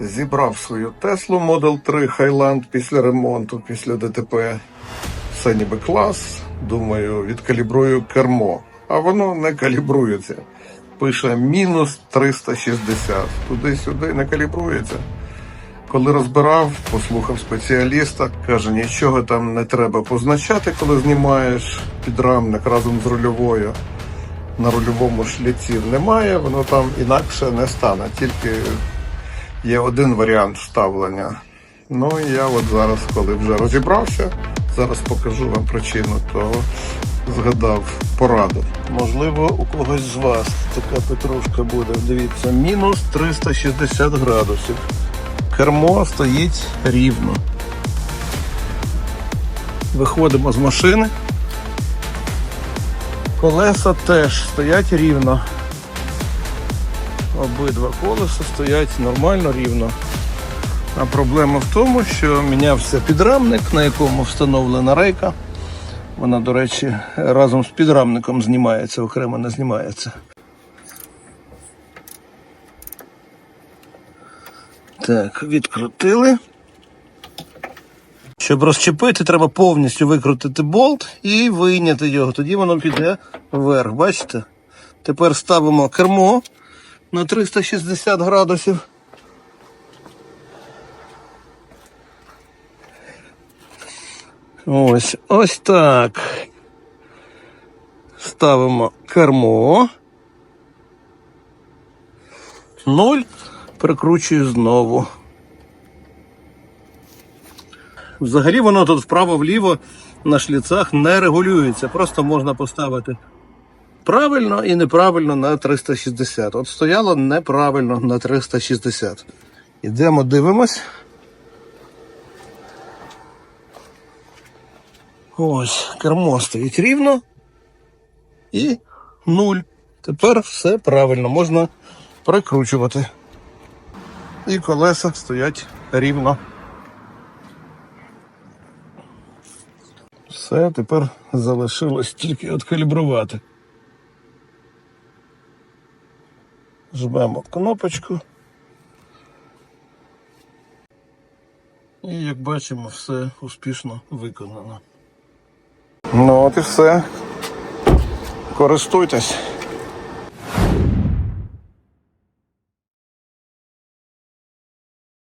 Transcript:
Зібрав свою Теслу Model 3 Highland після ремонту, після ДТП. Все ніби клас. Думаю, відкалібрую кермо. А воно не калібрується. Пише мінус 360. Туди-сюди не калібрується. Коли розбирав, послухав спеціаліста, каже, нічого там не треба позначати, коли знімаєш підрамник разом з рульовою. На рульовому шліців немає, воно там інакше не стане. Тільки є один варіант вставлення. Ну і я от зараз, коли вже розібрався, зараз покажу вам причину того, згадав пораду. Можливо, у когось з вас така петрушка буде. Дивіться, мінус 360 градусів. Кермо стоїть рівно. Виходимо з машини. Колеса теж стоять рівно. Обидва колеса стоять нормально рівно. А проблема в тому, що мінявся підрамник, на якому встановлена рейка. Вона, до речі, разом з підрамником знімається, окремо не знімається. Так, відкрутили. Щоб розчепити, треба повністю викрутити болт і вийняти його. Тоді воно піде вверх. Бачите? Тепер ставимо кермо на 360 градусів. Ось, ось так. Ставимо кермо. Нуль. Прикручую знову. Взагалі воно тут вправо-вліво на шліцах не регулюється. Просто можна поставити правильно і неправильно на 360. От стояло неправильно на 360. Ідемо, дивимось. Ось, кермо стоїть рівно і нуль. Тепер все правильно, можна прикручувати. І колеса стоять рівно. Все, тепер залишилось тільки откалібрувати. Жмемо кнопочку. І як бачимо, все успішно виконано. Ну от і все. Користуйтесь.